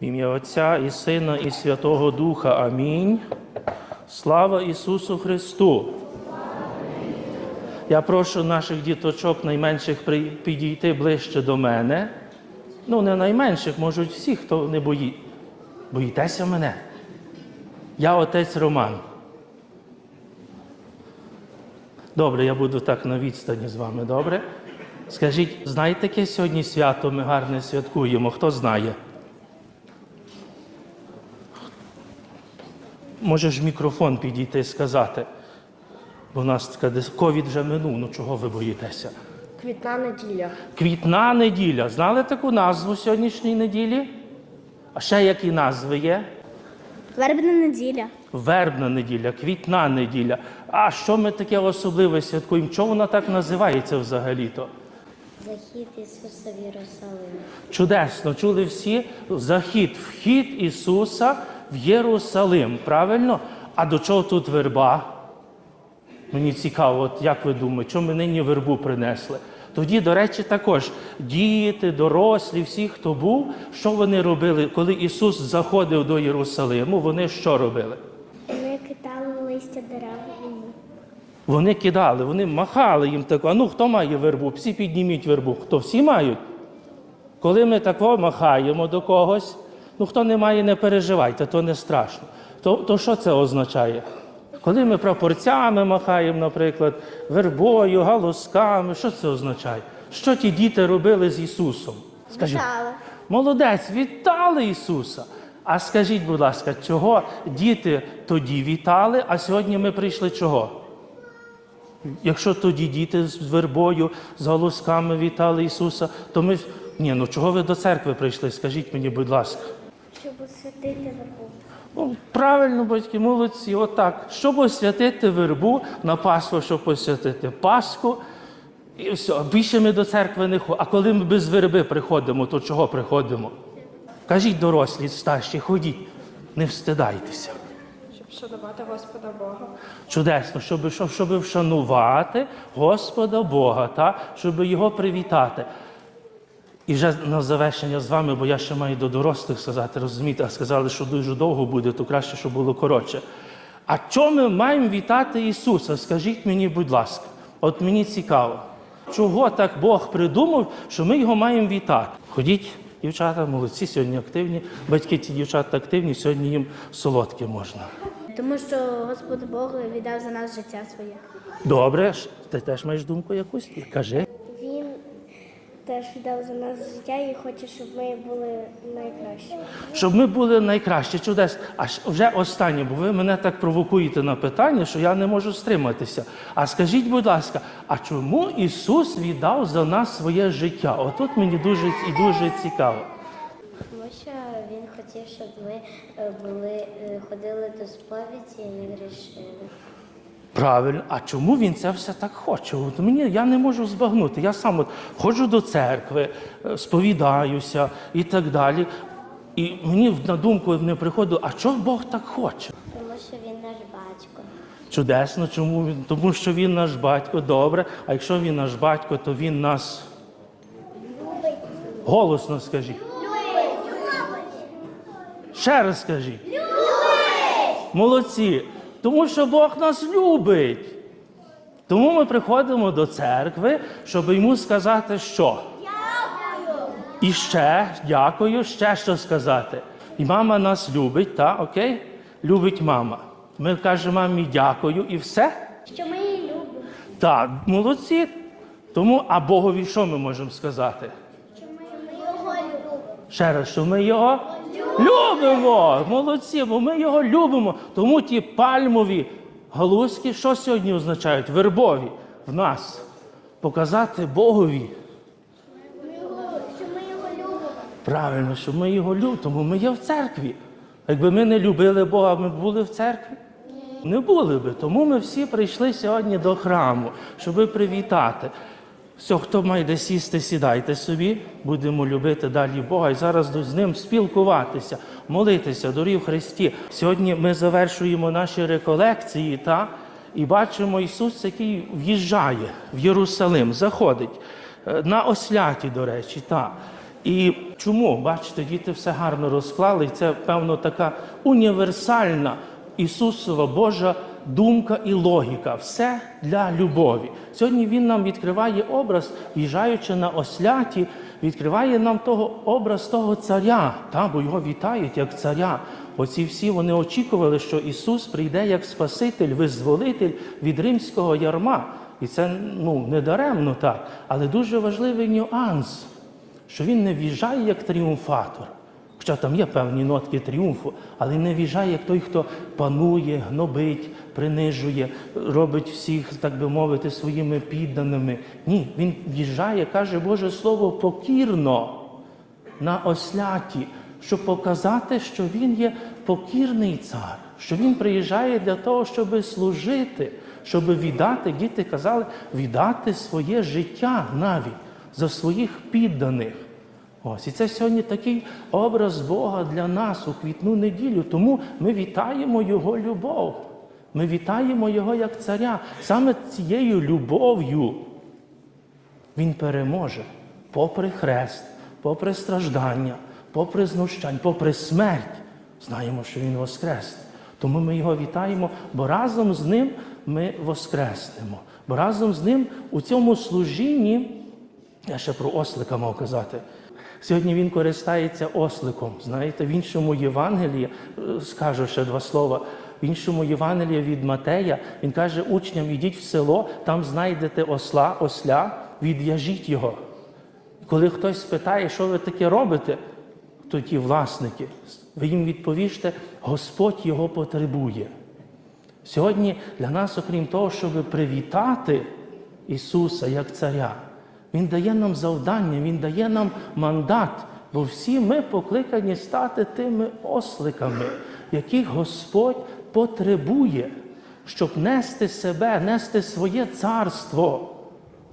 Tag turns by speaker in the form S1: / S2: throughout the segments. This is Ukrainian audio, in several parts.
S1: В ім'я Отця і Сина, і Святого Духа. Амінь. Слава Ісусу Христу! Я прошу наших діточок найменших підійти ближче до мене. Ну, не найменших, можуть всі, хто не боїть. Боїтеся мене? Я отець Роман. Добре, я буду так на відстані з вами, добре? Скажіть, знаєте, яке сьогодні свято ми гарне святкуємо? Хто знає? Можеш в мікрофон підійти і сказати. Бо у нас така ковід вже минув, ну чого ви боїтеся?
S2: Квітна неділя.
S1: Квітна неділя. Знали таку назву сьогоднішньої неділі? А ще які назви є?
S3: Вербна неділя.
S1: Вербна неділя, квітна неділя. А що ми таке особливе святкуємо? Чого вона так називається взагалі-то?
S3: Захід Ісуса в Єрусалим.
S1: Чудесно, чули всі захід, вхід Ісуса в Єрусалим. Правильно? А до чого тут верба? Мені цікаво, от як ви думаєте, чому ми нині вербу принесли? Тоді, до речі, також діти, дорослі, всі, хто був, що вони робили, коли Ісус заходив до Єрусалиму, вони що робили?
S3: Ми кидали листя дерев.
S1: Вони кидали, вони махали їм тако. А ну хто має вербу? Всі підніміть вербу. Хто всі мають? Коли ми тако махаємо до когось, ну хто не має, не переживайте, то не страшно. То, то що це означає? Коли ми прапорцями махаємо, наприклад, вербою, галузками, що це означає? Що ті діти робили з Ісусом? Скажіть,
S3: Вітали.
S1: молодець, вітали Ісуса. А скажіть, будь ласка, чого діти тоді вітали, а сьогодні ми прийшли чого? Якщо тоді діти з вербою, з галузками вітали Ісуса, то ми. Ні, ну чого ви до церкви прийшли? Скажіть мені, будь ласка.
S3: Щоб освятити вербу.
S1: Ну, правильно, батьки, молодці, отак. Щоб освятити вербу на Пасху, щоб освятити Пасху. І все, більше ми до церкви не ходимо. А коли ми без верби приходимо, то чого приходимо? Кажіть, дорослі, старші, ходіть, не встидайтеся.
S2: Щоб шанувати Господа Бога.
S1: Чудесно, щоб, щоб, щоб вшанувати Господа Бога, та? щоб його привітати. І вже на завершення з вами, бо я ще маю до дорослих сказати, розумієте, а сказали, що дуже довго буде, то краще, щоб було коротше. А чому ми маємо вітати Ісуса? Скажіть мені, будь ласка, от мені цікаво, чого так Бог придумав, що ми його маємо вітати? Ходіть, дівчата, молодці, сьогодні активні. Батьки ці дівчата активні, сьогодні їм солодке можна.
S3: Тому що Господь Бог віддав за нас життя своє.
S1: Добре, ти теж маєш думку якусь? Кажи.
S3: Теж віддав за нас життя і хоче, щоб ми були найкращі.
S1: Щоб ми були найкращі, чудесно. А вже останнє, бо ви мене так провокуєте на питання, що я не можу стриматися. А скажіть, будь ласка, а чому Ісус віддав за нас своє життя? Отут мені дуже і дуже цікаво.
S3: Тому що він хотів, щоб ми е, були, е, ходили до сповіді і не грішили.
S1: Правильно, а чому він це все так хоче? От мені я не можу збагнути. Я сам от ходжу до церкви, е, сповідаюся і так далі. І мені на думку не приходило, а чого Бог так хоче?
S3: Тому що він наш батько.
S1: Чудесно, чому він? Тому що він наш батько, добре. А якщо він наш батько, то він нас. Голосно скажіть. Ще раз скажіть. Молодці. Тому що Бог нас любить. Тому ми приходимо до церкви, щоб йому сказати, що. І ще дякую, ще що сказати. І мама нас любить, так, окей? Любить мама. Ми кажемо мамі дякую і все.
S3: Що ми її любимо.
S1: Так, молодці. Тому, а Богові що ми можемо сказати?
S3: Що ми його любимо.
S1: Ще раз, що ми його любимо. Молодці, бо ми його любимо. Тому ті пальмові галузки, що сьогодні означають? Вербові в нас. Показати Богові.
S3: Що ми його любимо.
S1: Правильно, що ми його любимо, тому ми є в церкві. Якби ми не любили Бога, ми б були в церкві? Не були би. Тому ми всі прийшли сьогодні до храму, щоб привітати. Все, хто має де сісти, сідайте собі, будемо любити далі Бога і зараз з ним спілкуватися, молитися, дорів Христі. Сьогодні ми завершуємо наші реколекції та, і бачимо Ісус, який в'їжджає в Єрусалим, заходить е, на осляті, до речі. Та. І Чому? Бачите, діти все гарно розклали, і це, певно, така універсальна Ісусова Божа думка і логіка. Все для любові. Сьогодні Він нам відкриває образ, їжджаючи на осляті, відкриває нам того образ того царя, та, бо його вітають як царя. Оці всі вони очікували, що Ісус прийде як Спаситель, визволитель від римського ярма. І це ну, не даремно так, але дуже важливий нюанс що він не в'їжджає як тріумфатор. Хоча там є певні нотки тріумфу, але не в'їжджає як той, хто панує, гнобить, принижує, робить всіх, так би мовити, своїми підданими. Ні, він в'їжджає, каже Боже Слово, покірно на осляті, щоб показати, що він є покірний цар, що він приїжджає для того, щоб служити, щоб віддати, діти казали, віддати своє життя навіть за своїх підданих. Ось і це сьогодні такий образ Бога для нас у квітну неділю. Тому ми вітаємо Його любов. Ми вітаємо Його як царя. Саме цією любов'ю він переможе попри хрест, попри страждання, попри знущань, попри смерть. Знаємо, що Він воскрес. Тому ми його вітаємо, бо разом з ним ми воскреснемо. Бо разом з ним у цьому служінні, я ще про ослика мав казати. Сьогодні він користається осликом. Знаєте, в іншому Євангелії, е, скажу ще два слова. В іншому Євангелії від Матея він каже учням: ідіть в село, там знайдете осла, осля, відв'яжіть його. Коли хтось спитає, що ви таке робите, то ті власники, ви їм відповіжте, Господь його потребує. Сьогодні для нас, окрім того, щоб привітати Ісуса як Царя, Він дає нам завдання, Він дає нам мандат, бо всі ми покликані стати тими осликами, яких Господь потребує, щоб нести себе, нести своє царство,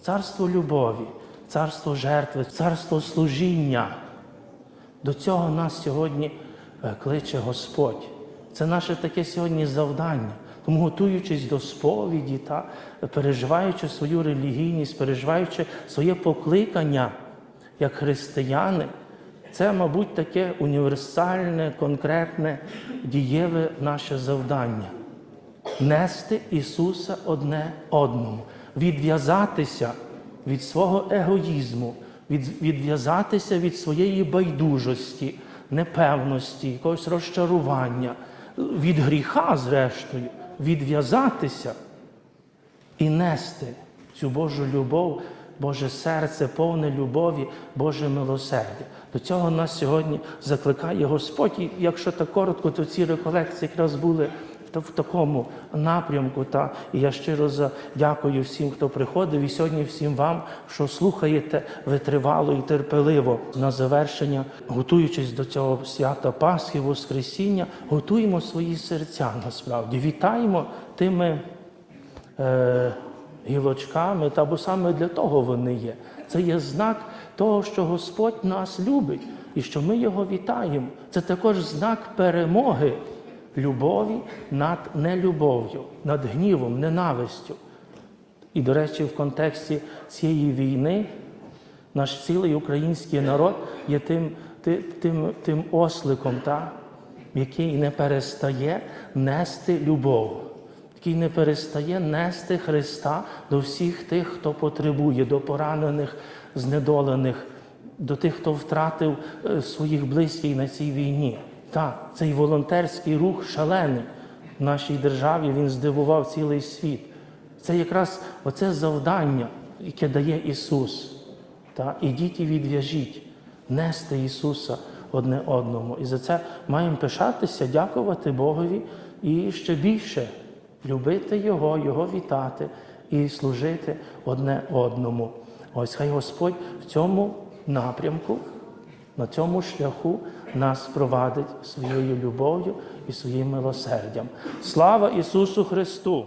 S1: царство любові, царство жертви, царство служіння. До цього нас сьогодні е, кличе Господь. Це наше таке сьогодні завдання. Тому, готуючись до сповіді, та, переживаючи свою релігійність, переживаючи своє покликання як християни, це, мабуть, таке універсальне, конкретне, дієве наше завдання. Нести Ісуса одне одному, відв'язатися від свого егоїзму, відв'язатися від своєї байдужості, непевності, якогось розчарування, від гріха, зрештою, відв'язатися і нести цю Божу любов, Боже серце, повне любові, Боже милосердя. До цього нас сьогодні закликає Господь. І якщо так коротко, то ці реколекції якраз були в- такому напрямку. Та і я щиро дякую всім, хто приходив, і сьогодні всім вам, що слухаєте витривало і терпеливо на завершення, готуючись до цього свята Пасхи, Воскресіння, готуємо свої серця насправді. Вітаємо тими е, гілочками, та бо саме для того вони є. Це є знак того, що Господь нас любить і що ми його вітаємо. Це також знак перемоги любові над нелюбов'ю, над гнівом, ненавистю. І, до речі, в контексті цієї війни наш цілий український народ є тим, ти- тим, тим осликом, та, який не перестає нести любов, який не перестає нести Христа до всіх тих, хто потребує, до поранених, знедолених, до тих, хто втратив е, своїх близьких на цій війні. Так, цей волонтерський рух шалений в нашій державі він здивував цілий світ. Це якраз оце завдання, яке дає Ісус. Та? Ідіть і відв'яжіть, нести Ісуса одне одному. І за це маємо пишатися, дякувати Богові і ще більше любити Його, Його вітати і служити одне одному. Ось хай Господь в цьому напрямку, на цьому шляху нас провадить своєю любов'ю і своїм милосердям. Слава Ісусу Христу!